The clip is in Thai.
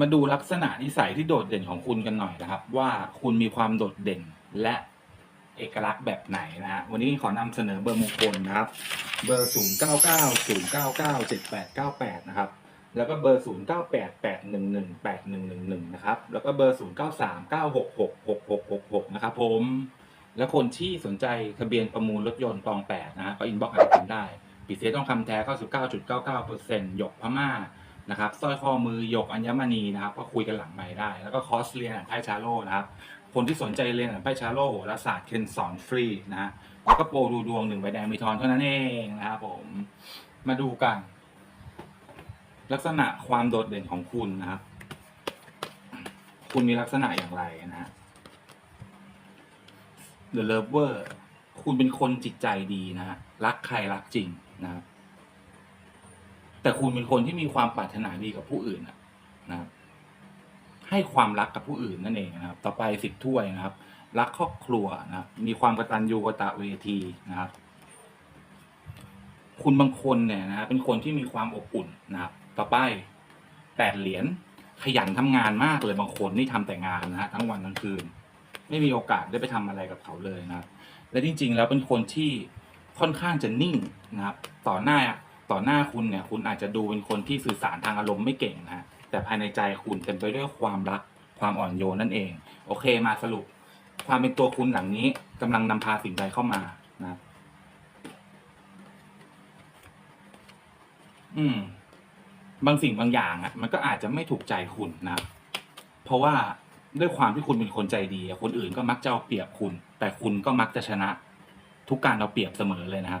มาดูลักษณะนิสัยที่โดดเด่นของคุณกันหน่อยนะครับ ว่าคุณมีความโดดเด่นและเอกลักษณ์แบบไหนนะฮะวันนี้ขอนำเสนอเบอร์มงคลนะครับ เบอร์ 0 9 9 0 9 9 7 8 9 8 นะครับ แล้วก็เบอร์ 0 9 8 8 1 1 8 1 1 1 นะครับ แล้วก็เบอร์ 0 9 3 9 6 6 6 6 6 6 นะครับผม และคนที่สนใจทะเบียนประมูลรถยนต์ตองแปดนะฮะก็อินบ็อกซ์อะไรกันได้ปีเซต้องคำแท้ 99.99%หยกพม่า นะครับสร้อยข้อมือหยกอัญมณีนะครับก็คุยกันหลังไม้ได้ แล้วก็คอร์สเรียนอ่านไพ่ชาโลนะครับคนที่สนใจเรียนอ่านไพ่ชาโลโหราศาสตร์เคนสอนฟรีนะฮะแล้วก็โปรดูดวงหนึ่งใบแดงมีทอนเท่านั้นเองนะครับผมมาดูกัน ลักษณะความโดดเด่นของคุณนะครับ คุณมีลักษณะอย่างไรนะฮะ The Lover คุณเป็นคนจิตใจดีนะฮะรักใครรักจริงนะครับ แต่คุณเป็นคนที่มีความปรารถนาดีกับผู้อื่นนะครับ ให้ความรักกับผู้อื่นนั่นเองนะครับ ต่อไปสิบถ้วยนะครับ รักครอบครัวนะครับ มีความกตัญญูกตเวทีนะครับ คุณบางคนเนี่ยนะเป็นคนที่มีความอบอุ่นนะครับ ต่อไปแปดเหรียญขยันทำงานมากเลยบางคนนี่ทำแต่งานนะฮะทั้งวันทั้งคืน ไม่มีโอกาสได้ไปทำอะไรกับเขาเลยนะครับ และจริง ๆ แล้วเป็นคนที่ค่อนข้างจะนิ่งนะครับ ต่อหน้า ต่อหน้าคุณเนี่ยคุณอาจจะดูเป็นคนที่สื่อสารทางอารมณ์ไม่เก่งนะแต่ภายในใจคุณเต็มไปด้วยความรักความอ่อนโยนนั่นเอง โอเคมาสรุป ความเป็นตัวคุณหลังนี้กำลังนำพาสิ่งใดเข้ามานะอืม บางสิ่งบางอย่างอะ มันก็อาจจะไม่ถูกใจคุณนะเพราะว่าด้วยความที่คุณเป็นคนใจดีคนอื่นก็มักจะเอาเปรียบคุณ แต่คุณก็มักจะชนะ ทุกการเอาเปรียบเสมอเลยนะครับ